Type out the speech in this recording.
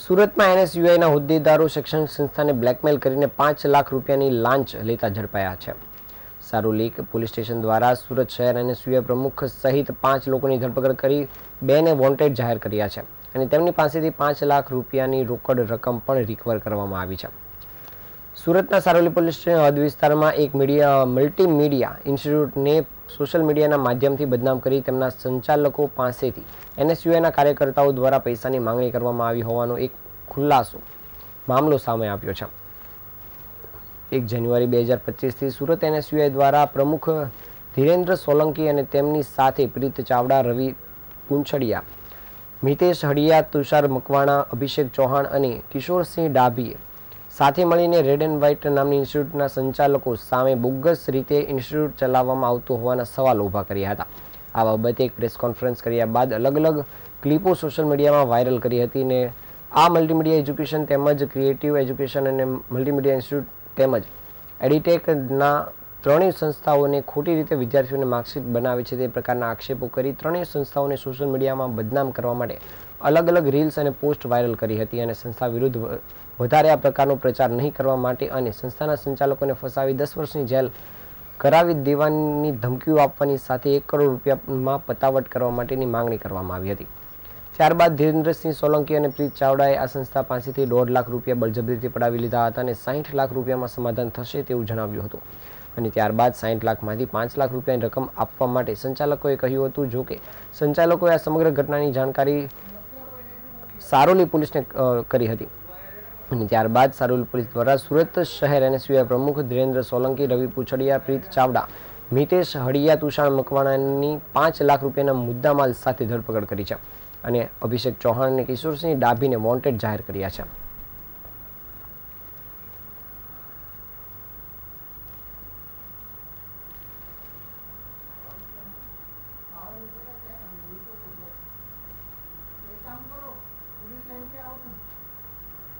સુરતમાં એનએસયુઆઈના હોદ્દેદારો શૈક્ષણિક સંસ્થાને બ્લેકમેલ કરીને પાંચ લાખ રૂપિયાની લાંચ લેતા ઝડપાયા છે. સારોલી પોલીસ સ્ટેશન દ્વારા સુરત શહેર એનએસયુઆઈ પ્રમુખ સહિત પાંચ લોકોની ધરપકડ કરી બેને વોન્ટેડ જાહેર કર્યા છે અને તેમની પાસેથી પાંચ લાખ રૂપિયાની રોકડ રકમ પણ રિકવર કરવામાં આવી છે. સુરતના સારોલી પોલીસ સ્ટેશન હદ વિસ્તારમાં એક મીડિયા મલ્ટીમીડિયા ઇન્સ્ટિટ્યૂટને સોશિયલ મીડિયાના માધ્યમથી બદનામ કરી તેમના સંચાલકો પાસેથી એનએસયુઆઈના કાર્યકર્તાઓ દ્વારા પૈસાની માંગણી કરવામાં આવી હોવાનો એક ખુલાસો મામલો સામે આવ્યો છે. એક જાન્યુઆરી બે હજાર પચીસથી સુરત એનએસયુઆઈ દ્વારા પ્રમુખ ધીરેન્દ્ર સોલંકી અને તેમની સાથે પ્રીત ચાવડા, રવિ પૂંછડિયા, મિતેશ હડિયા, તુષાર મકવાણા, અભિષેક ચૌહાણ અને કિશોરસિંહ ડાભીએ સાથે મળીને રેડ એન્ડ વ્હાઇટ નામની ઇન્સ્ટિટ્યૂટના સંચાલકો સામે બોગસ રીતે ઇન્સ્ટિટ્યૂટ ચલાવવામાં આવતું હોવાના સવાલ ઊભા કર્યા હતા. આ બાબતે એક પ્રેસ કોન્ફરન્સ કર્યા બાદ અલગ અલગ ક્લિપો સોશિયલ મીડિયામાં વાયરલ કરી હતી ને આ મલ્ટીમીડિયા એજ્યુકેશન તેમજ ક્રિએટિવ એજ્યુકેશન અને મલ્ટીમીડિયા ઇન્સ્ટિટ્યૂટ તેમજ એડિટેકના ત્રણેય સંસ્થાઓને ખોટી રીતે વિદ્યાર્થીઓને માર્કશીટ બનાવે છે તે પ્રકારના આક્ષેપો કરી ત્રણેય સંસ્થાઓને સોશિયલ મીડિયામાં બદનામ કરવા માટે અલગ અલગ રીલ્સ અને પોસ્ટ વાયરલ કરી હતી અને સંસ્થા વિરુદ્ધ વધારે આ પ્રકારનો પ્રચાર નહીં કરવા માટે અને સંસ્થાના સંચાલકોને ફસાવી દસ વર્ષની જેલ કરાવી દેવાની ધમકીઓ આપવાની સાથે એક કરોડ રૂપિયામાં પતાવટ કરવા માટેની માંગણી કરવામાં આવી હતી. ત્યારબાદ ધીરેન્દ્રસિંહ સોલંકી અને પ્રીત ચાવડાએ આ સંસ્થા પાસેથી દોઢ લાખ રૂપિયા બળજબરીથી પડાવી લીધા હતા અને સાહીઠ લાખ રૂપિયામાં સમાધાન થશે તેવું જણાવ્યું હતું. અને ત્યારબાદ સાહીઠ લાખમાંથી પાંચ લાખ રૂપિયાની રકમ આપવા માટે સંચાલકોએ કહ્યું હતું, જો કે સંચાલકોએ આ સમગ્ર ઘટનાની જાણકારી સારોલી પોલીસને કરી હતી. અને ત્યારબાદ સારોલી પોલીસ દ્વારા સુરત શહેર એનએસયુઆઈ પ્રમુખ ધીરેન્દ્ર સોલંકી, રવિ પૂછડિયા, પ્રીત ચાવડા, મિતેશ હડિયા, તુષાર મકવાણાની પાંચ લાખ રૂપિયાના મુદ્દામાલ સાથે ધરપકડ કરી છે. અને અભિષેક ચૌહાણ અને કિશોરસિંહ ડાભીને વોન્ટેડ જાહેર કર્યા છે. કામ કરો